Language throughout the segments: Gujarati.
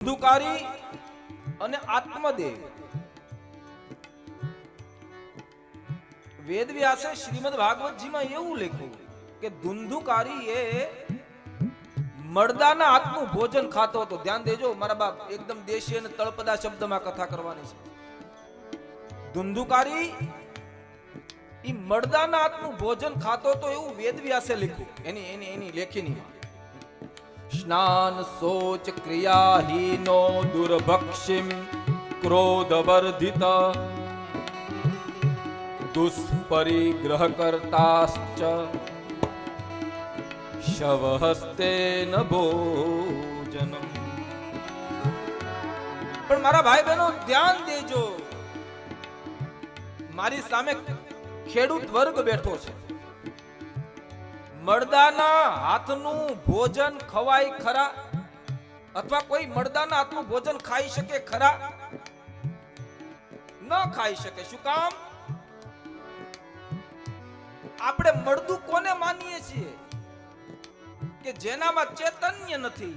ધુકારી અને આત્મદેવ વેદવ્યાસે શ્રીમદ ભાગવતજીમાં એવું લખ્યું કે ધુંધુકારી એ મરદાના હાથનું ભોજન ખાતો હતો. ધ્યાન દેજો, મારા બાપ, એકદમ દેશી અને તળપદા શબ્દમાં કથા કરવાની છે. ધુંધુકારી ઈ મરદાના હાથનું ભોજન ખાતો હતો એવું વેદવ્યાસે લખ્યું. એની એની એની લેખીની સ્નાન શોચ ક્રિયાહીનો દુર્ભક્ષિમ ક્રોધવર્ધિત દુષ્પરિગ્રહ કરતાશ્ચ શવહસ્તેન ભોજનમ પણ મારા ભાઈ બહેનો ધ્યાન દેજો મારી સામે ખેડૂત વર્ગ બેઠો છે મરદાના હાથનું ભોજન ખવાય ખરા? અથવા કોઈ મરદાના હાથનું ભોજન ખાઈ શકે ખરા? ન ખાઈ શકે. શું કામ? આપણે મળદું કોને માનીએ છીએ? કે જેનામાં ચૈતન્ય નથી?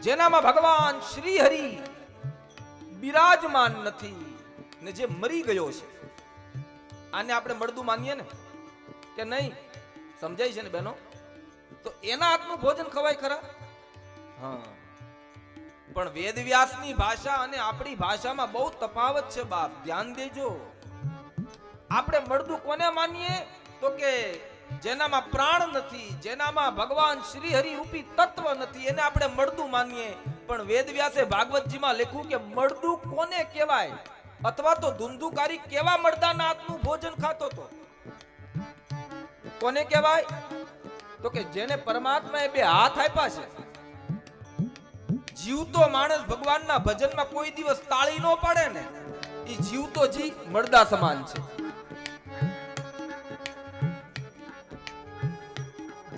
જેનામાં ભગવાન શ્રી હરિ બિરાજમાન નથી ને જે મરી ગયો છે? આને આપણે મળદું માનીએ ને? કે નહીં? સમજાય છે ને બહેનો? તો એના હાથનું ભોજન ખવાય ખરા? હા. પણ વેદવ્યાસની ભાષા અને આપણી ભાષામાં બહુ તફાવત છે બાપ. ધ્યાન દેજો. આપણે મળદું કોને માનીએ? તો કે જેનામાં પ્રાણ નથી, જેનામાં ભગવાન શ્રી હરિ રૂપી તત્વ નથી, એને આપણે મળદું માનીએ. પણ વેદવ્યાસે ભાગવતજીમાં લખ્યું કે મળદું કોને કહેવાય? અથવા તો ધુંધુકારી કેવા મળદાના હાથનું ભોજન ખાતો તો? કોને કહેવાય? તો કે જેને પરમાત્માએ બે હાથ આપ્યા છે. જીવતો માણસ ભગવાનના ભજનમાં કોઈ દિવસ તાળી ન પડે ને એ જીવતો જી મળદા સમાન છે.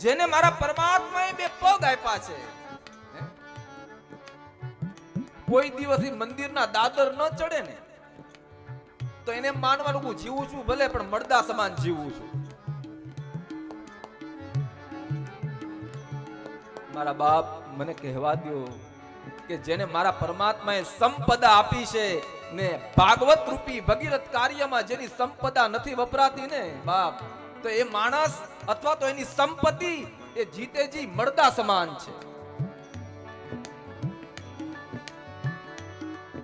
જેને મારા પરમાત્માએ બે પગ આપ્યા છે. કોઈ દિવસ એ મંદિરના દાદર ન ચડે ને, તો એને માનવાનું હું જીવું છું ભલે, પણ મળદા સમાન જીવું છું. મારા બાપ મને કહેવા દો કે જેને મારા પરમાત્માએ સંપદા આપી છે ને ભાગવત રૂપી ભગીરથ કાર્યમાં જેની સંપદા નથી વપરાતી ને, બાપ, તો એ માણસ અથવા તો એની સંપત્તિ એ જીતેજી મળતા સમાન છે.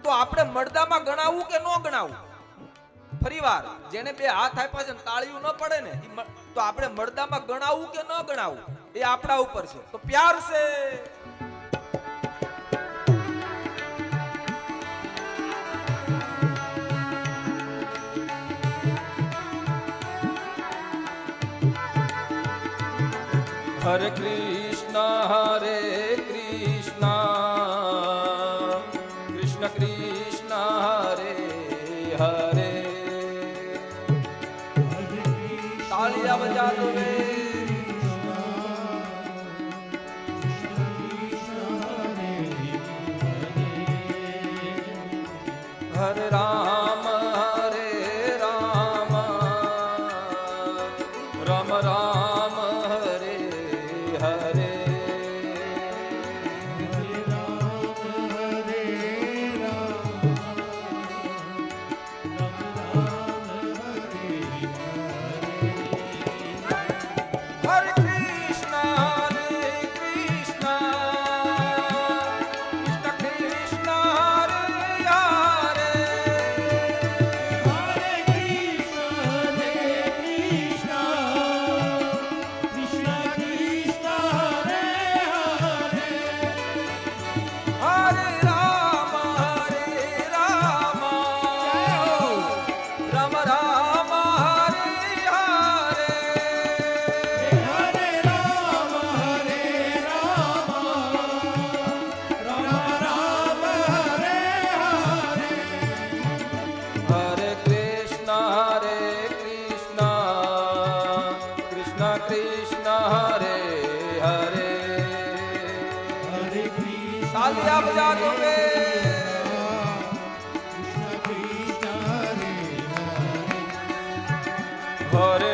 તો આપણે મળદામાં ગણાવવું કે ન ગણાવવું ફરીવાર, જેને બે હાથ આપ્યા છે તાળીયું ન પડે ને તો આપણે મળદામાં ગણાવવું કે ન ગણાવવું એ આપણા ઉપર છે. તો પ્યાર છે. હરે કૃષ્ણ હરે હરે રામ કૃષ્ણ હરે હરે. હરે તાલિયા બજા દોવે હરે